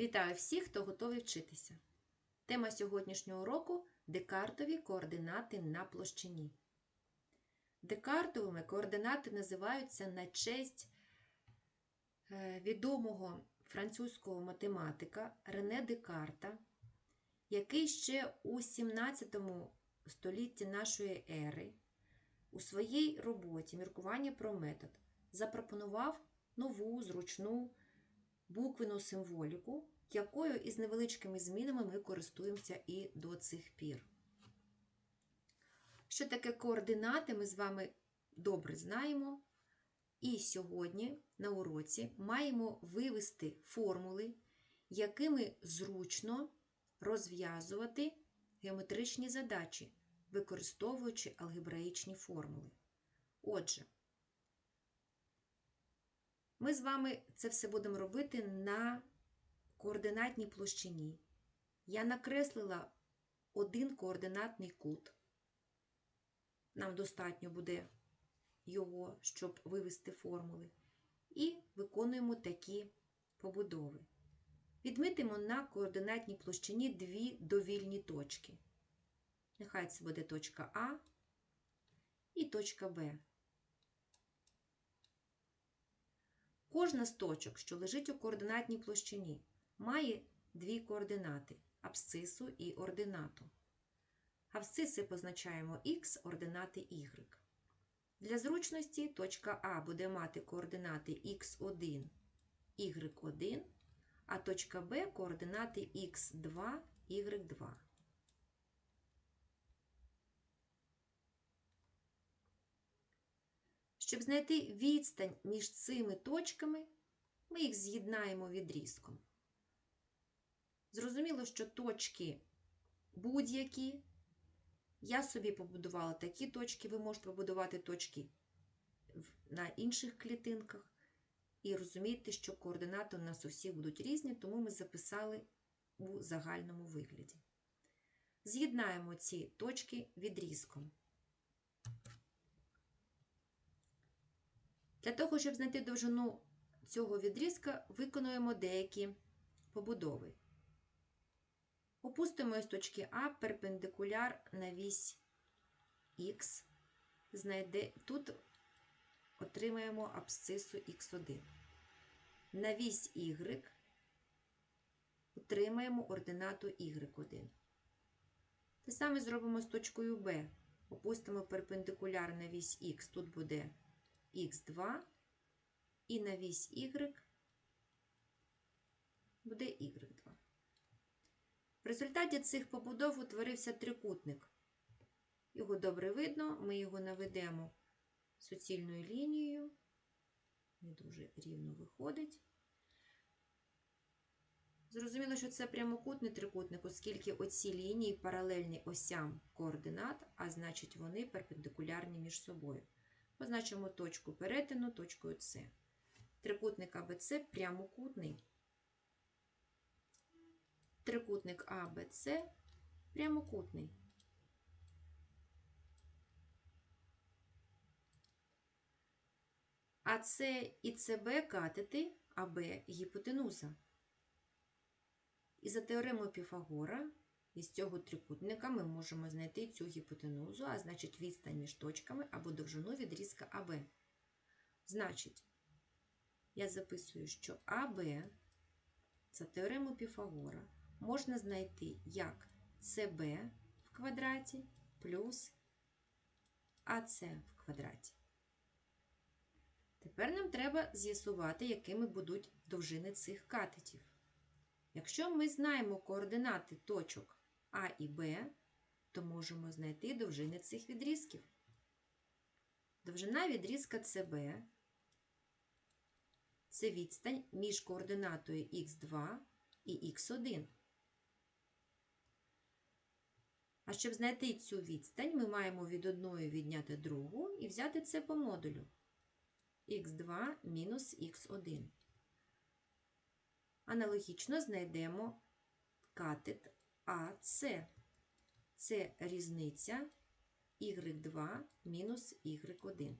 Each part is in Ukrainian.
Вітаю всіх, хто готовий вчитися. Тема сьогоднішнього уроку декартові координати на площині. Декартовими координати називаються на честь е, відомого французького математика Рене Декарта, який ще у 17 столітті нашої ери у своїй роботі Міркування про метод запропонував нову зручну буквену символіку, якою із невеличкими змінами ми користуємося і до цих пір. Що таке координати, ми з вами добре знаємо. І сьогодні на уроці маємо вивести формули, якими зручно розв'язувати геометричні задачі, використовуючи алгебраїчні формули. Отже, ми з вами це все будемо робити на координатній площині. Я накреслила один координатний кут. Нам достатньо буде його, щоб вивести формули. І виконуємо такі побудови. Відмітимо на координатній площині дві довільні точки. Нехай це буде точка А і точка Б. Кожна з точок, що лежить у координатній площині, має дві координати абсцису і ординату. Абсциси позначаємо х, ординати y. Для зручності точка А буде мати координати х1, y1, а точка Б координати х2, y2. Щоб знайти відстань між цими точками, ми їх з'єднаємо відрізком. Зрозуміло, що точки будь-які. Я собі побудувала такі точки, ви можете побудувати точки на інших клітинках. І розумієте, що координати у нас у всіх будуть різні, тому ми записали у загальному вигляді. З'єднаємо ці точки відрізком. Для того, щоб знайти довжину цього відрізка, виконуємо деякі побудови. Опустимо з точки А перпендикуляр на вісь Х. Знайде... Тут отримаємо абсцису х1. На вісь Y отримаємо ординату y1. Те саме зробимо з точкою Б. Опустимо перпендикуляр на вісь Х. Тут буде х2 і на вісь y буде y2. В результаті цих побудов утворився трикутник. Його добре видно, ми його наведемо суцільною лінією, не дуже рівно виходить. Зрозуміло, що це прямокутний трикутник, оскільки оці лінії паралельні осям координат, а значить, вони перпендикулярні між собою. Позначимо точку перетину точкою С. Трикутник АБЦ прямокутний. Трикутник АБЦ прямокутний. АС і СБ катети, АБ гіпотенуза. І за теоремою Піфагора із цього трикутника ми можемо знайти цю гіпотенузу, а значить відстань між точками або довжину відрізка АБ. Значить, я записую, що АБ за теоремою Піфагора можна знайти як СБ в квадраті плюс АС в квадраті. Тепер нам треба з'ясувати, якими будуть довжини цих катетів. Якщо ми знаємо координати точок А і Б, то можемо знайти довжини цих відрізків. Довжина відрізка СБ це відстань між координатою х2 і х1. А щоб знайти цю відстань, ми маємо від одної відняти другу і взяти це по модулю х2 мінус х1. Аналогічно знайдемо катет АС. Це різниця y2 мінус y1.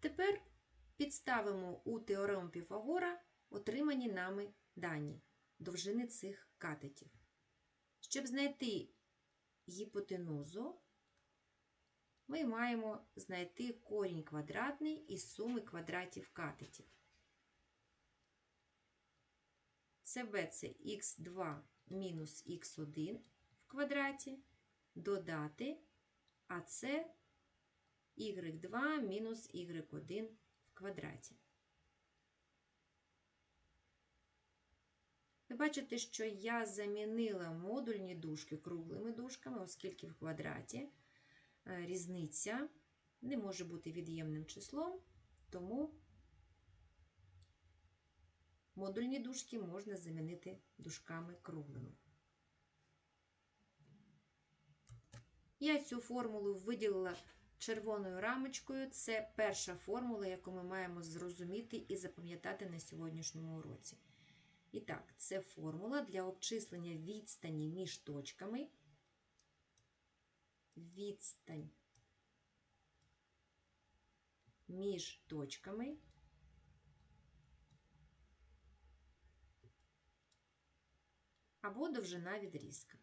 Тепер підставимо у теорему Піфагора отримані нами дані довжини цих катетів. Щоб знайти гіпотенузу, ми маємо знайти корінь квадратний із суми квадратів катетів. СБ це х2 мінус х1 в квадраті, додати АС y2 мінус y1 в квадраті. Ви бачите, що я замінила модульні дужки круглими дужками, оскільки в квадраті е, різниця не може бути від'ємним числом, тому модульні дужки можна замінити дужками круглими. Я цю формулу виділила червоною рамочкою. Це перша формула, яку ми маємо зрозуміти і запам'ятати на сьогоднішньому уроці. І так, це формула для обчислення відстані між точками. Відстань між точками. Або довжина відрізка.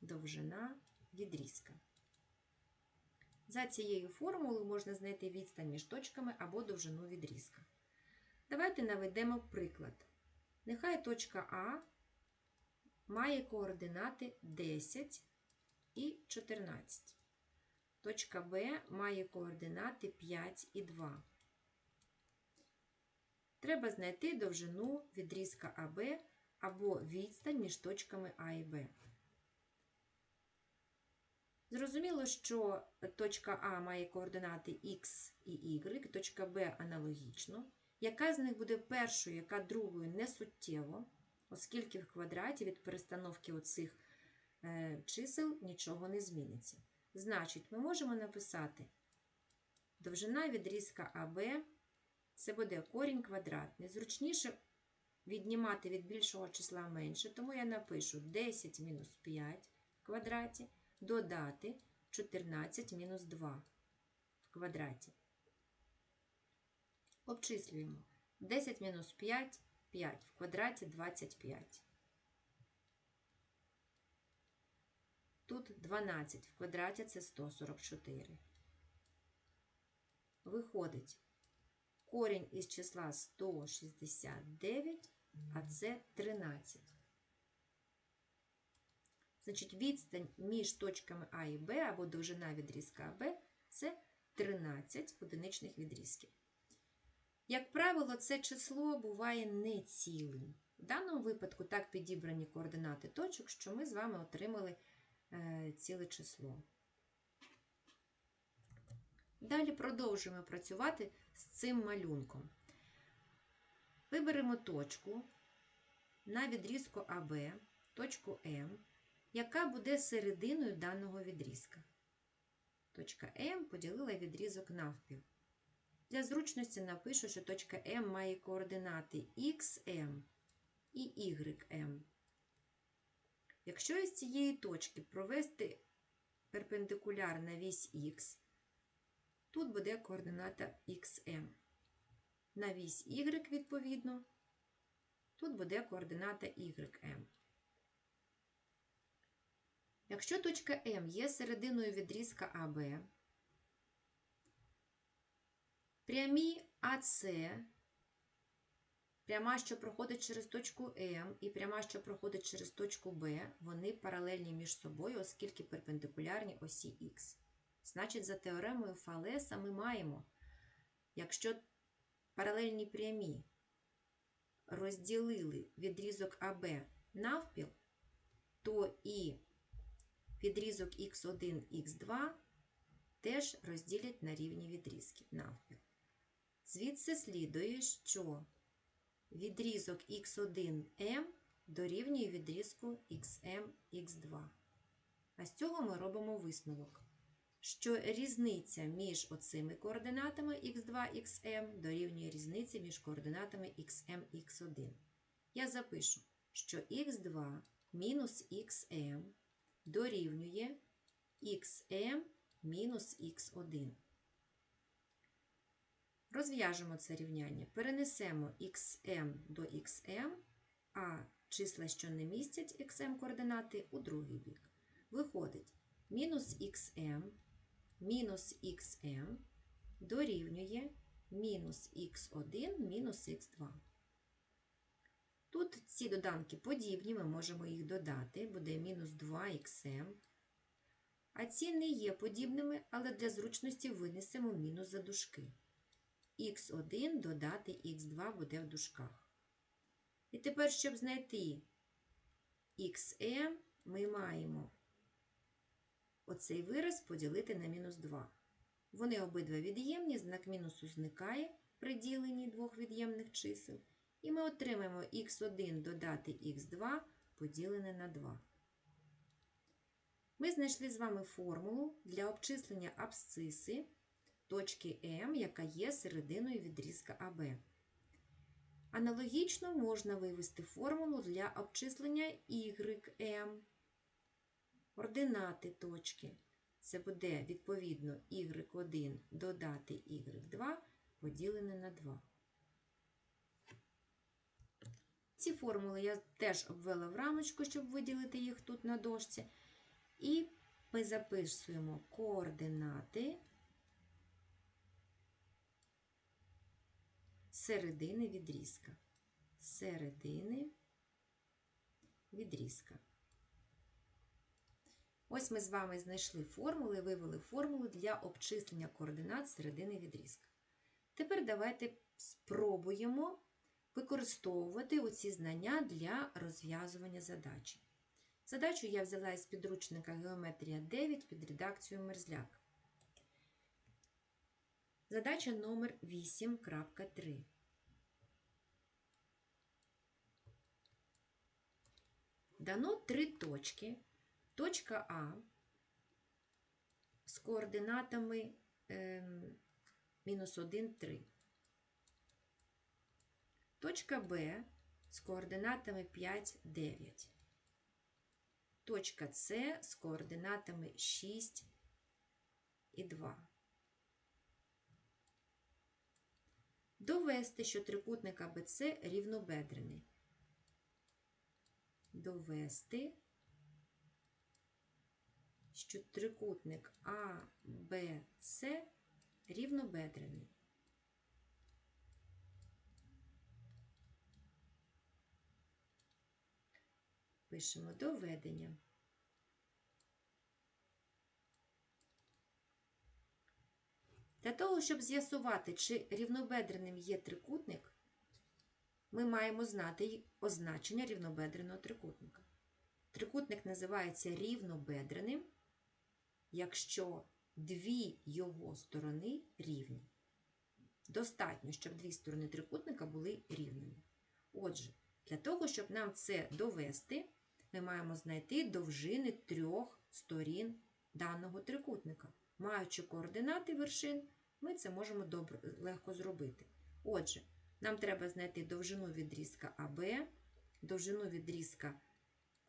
Довжина відрізка. За цією формулою можна знайти відстань між точками або довжину відрізка. Давайте наведемо приклад. Нехай точка А має координати 10 і 14. Точка Б має координати 5 і 2. Треба знайти довжину відрізка АБ або відстань між точками А і Б. Зрозуміло, що точка А має координати Х і Y, точка Б аналогічно. Яка з них буде першою, яка другою не суттєво, оскільки в квадраті від перестановки оцих е, чисел нічого не зміниться. Значить, ми можемо написати довжина відрізка АБ, це буде корінь квадратний. Зручніше віднімати від більшого числа менше, тому я напишу 10 мінус 5 в квадраті, додати 14 мінус 2 в квадраті. Обчислюємо 10 мінус 5 5 в квадраті 25. Тут 12 в квадраті це 144. Виходить корінь із числа 169, а це 13. Значить, відстань між точками А і Б або довжина відрізка АБ це 13 одиничних відрізків. Як правило, це число буває нецілим. В даному випадку так підібрані координати точок, що ми з вами отримали е, ціле число. Далі продовжуємо працювати з цим малюнком. Виберемо точку на відрізку АБ, точку М, яка буде серединою даного відрізка. Точка М поділила відрізок навпіл. Для зручності напишу, що точка М має координати XM і YM. Якщо із цієї точки провести перпендикуляр на вісь Х, тут буде координата XM. На вісь Y, відповідно, тут буде координата YM. Якщо точка М є серединою відрізка АБ, Прямі АС, пряма, що проходить через точку М, і пряма, що проходить через точку Б, вони паралельні між собою, оскільки перпендикулярні осі Х. Значить, за теоремою Фалеса ми маємо, якщо паралельні прямі розділили відрізок АБ навпіл, то і відрізок х1, х2 теж розділять на рівні відрізків навпіл. Звідси слідує, що відрізок х1m дорівнює відрізку xm x2. А з цього ми робимо висновок, що різниця між оцими координатами x2, xm дорівнює різниці між координатами xm, x1. Я запишу, що x2 мінус xm дорівнює xm мінус x1. Розв'яжемо це рівняння. Перенесемо xm до xm, а числа, що не містять xm координати, у другий бік. Виходить, мінус xm мінус xm дорівнює мінус х1 мінус х2. Тут ці доданки подібні, ми можемо їх додати, буде мінус 2xm. А ці не є подібними, але для зручності винесемо мінус за дужки. Х1 додати х2 буде в дужках. І тепер, щоб знайти xm, ми маємо оцей вираз поділити на мінус 2. Вони обидва від'ємні, знак мінусу зникає при діленні двох від'ємних чисел. І ми отримаємо х1 додати х2 поділене на 2. Ми знайшли з вами формулу для обчислення абсциси точки М, яка є серединою відрізка АБ. Аналогічно можна вивести формулу для обчислення YM, ординати точки. Це буде відповідно y1 додати y2 поділене на 2. Ці формули я теж обвела в рамочку, щоб виділити їх тут на дошці. І ми записуємо координати середини відрізка. Середини відрізка. Ось ми з вами знайшли формули, вивели формулу для обчислення координат середини відрізка. Тепер давайте спробуємо використовувати оці знання для розв'язування задачі. Задачу я взяла із підручника Геометрія 9 під редакцією Мерзляк. Задача номер 8.3. Дано три точки. Точка А з координатами е, мінус 1, 3. Точка Б з координатами 5, 9. Точка С з координатами 6 і 2. Довести, що трикутник АБЦ рівнобедрений. Довести, що трикутник АБЦ рівнобедрений. Пишемо доведення. Для того, щоб з'ясувати, чи рівнобедреним є трикутник, ми маємо знати означення рівнобедреного трикутника. Трикутник називається рівнобедреним, якщо дві його сторони рівні. Достатньо, щоб дві сторони трикутника були рівними. Отже, для того, щоб нам це довести, ми маємо знайти довжини трьох сторін даного трикутника. Маючи координати вершин, ми це можемо добре, легко зробити. Отже, нам треба знайти довжину відрізка АБ, довжину відрізка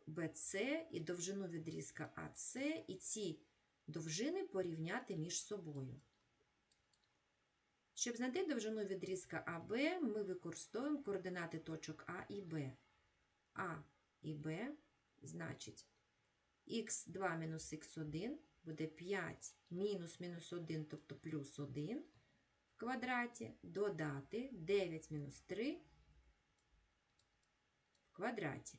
БЦ і довжину відрізка АС, і ці довжини порівняти між собою. Щоб знайти довжину відрізка АБ, ми використовуємо координати точок А і Б. А і Б значить х2 мінус х1 буде 5 мінус мінус 1, тобто плюс 1 в квадраті, додати 9 мінус 3 в квадраті.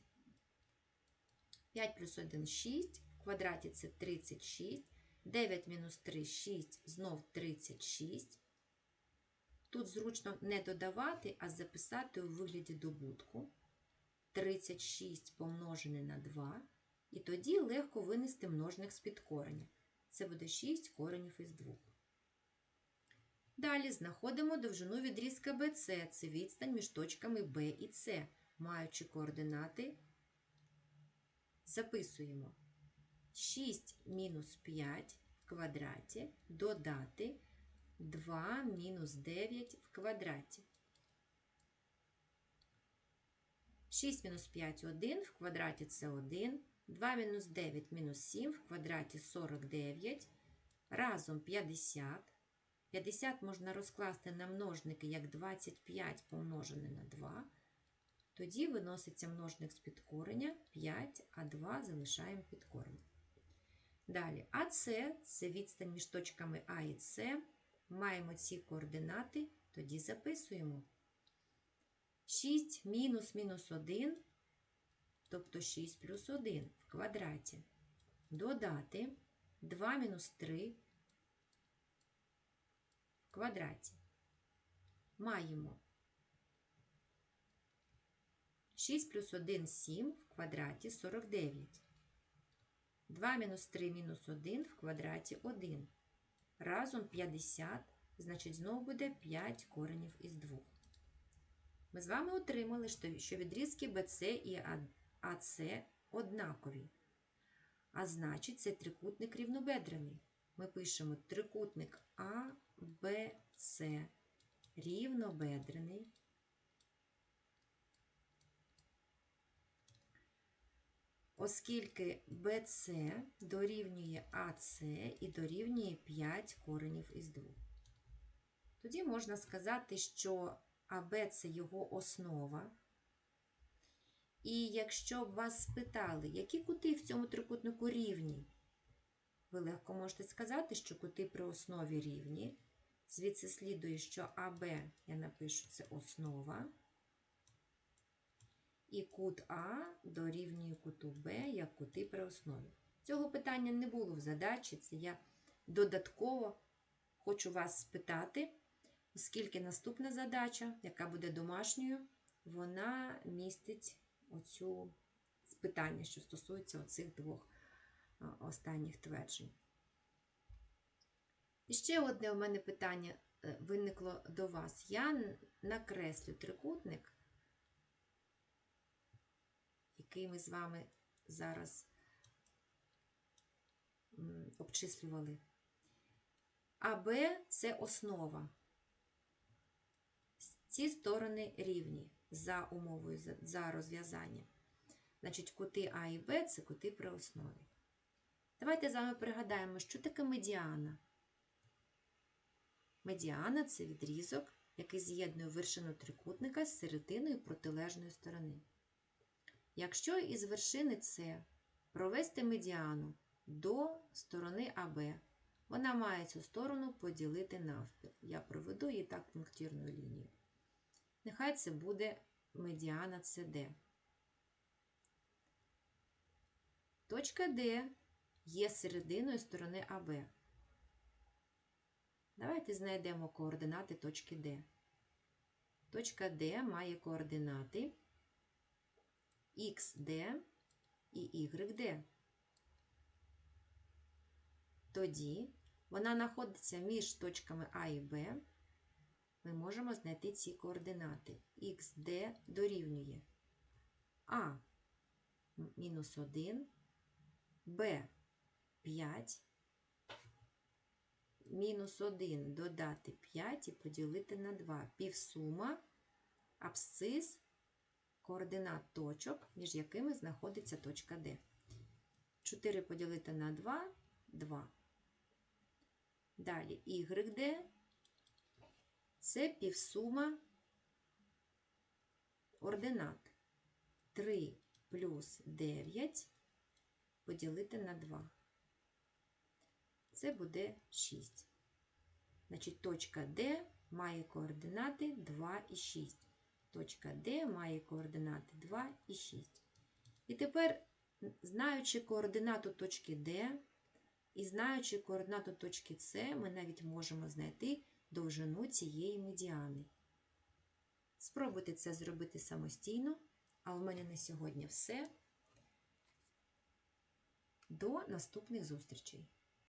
5 плюс 1 6, в квадраті це 36, 9 мінус 3 6, знов 36. Тут зручно не додавати, а записати у вигляді добутку 36 помножене на 2, і тоді легко винести множник з під кореня. Це буде 6 коренів із 2. Далі знаходимо довжину відрізка BC, це відстань між точками B і C. Маючи координати, записуємо 6 мінус 5 в квадраті додати 2 мінус 9 в квадраті. 6 мінус 5 1 в квадраті це 1. 2 мінус 9 мінус 7 в квадраті 49. Разом 50. 50 можна розкласти на множники як 25 помножене на 2. Тоді виноситься множник з підкорення 5, а 2 залишаємо під коренем. Далі, АС це відстань між точками А і С. Маємо ці координати, тоді записуємо. 6 мінус мінус 1, тобто 6 плюс 1 в квадраті. Додати 2 мінус 3 в квадраті. Маємо 6 плюс 1 7 в квадраті 49. 2 мінус 3 мінус 1 в квадраті 1. Разом 50, значить, знову буде 5 коренів із 2. Ми з вами отримали, що відрізки BC і AC однакові. А значить, це трикутник рівнобедрений. Ми пишемо трикутник ABC рівнобедрений. Оскільки BC дорівнює AC і дорівнює 5 коренів із 2. Тоді можна сказати, що АБ це його основа. І якщо б вас спитали, які кути в цьому трикутнику рівні, ви легко можете сказати, що кути при основі рівні. Звідси слідує, що АБ, я напишу, це основа. І кут А дорівнює куту Б як кути при основі. Цього питання не було в задачі, це я додатково хочу вас спитати, оскільки наступна задача, яка буде домашньою, вона містить оцю питання, що стосується оцих двох останніх тверджень. І ще одне у мене питання е, виникло до вас. Я накреслю трикутник, який ми з вами зараз обчислювали. АБ це основа. Ці сторони рівні за умовою за розв'язання. Значить, кути А і Б це кути при основі. Давайте з вами пригадаємо, що таке медіана. Медіана це відрізок, який з'єднує вершину трикутника з серединою протилежної сторони. Якщо із вершини С провести медіану до сторони АБ, вона має цю сторону поділити навпіл. Я проведу її так пунктирною лінією. Нехай це буде медіана CD. Точка D є серединою сторони АБ. Давайте знайдемо координати точки D. Точка D має координати XD і YD. Тоді вона знаходиться між точками А і Б. Ми можемо знайти ці координати. XD дорівнює А мінус 1, Б 5, мінус 1 додати 5 і поділити на 2. Півсума абсцис координат точок, між якими знаходиться точка D. 4 поділити на 2 2. Далі YD це півсума ординат. 3 плюс 9 поділити на 2. Це буде 6. Значить, точка D має координати 2 і 6. Точка D має координати 2 і 6. І тепер, знаючи координату точки D і знаючи координату точки С, ми навіть можемо знайти довжину цієї медіани. Спробуйте це зробити самостійно, а у мене на сьогодні все. До наступних зустрічей!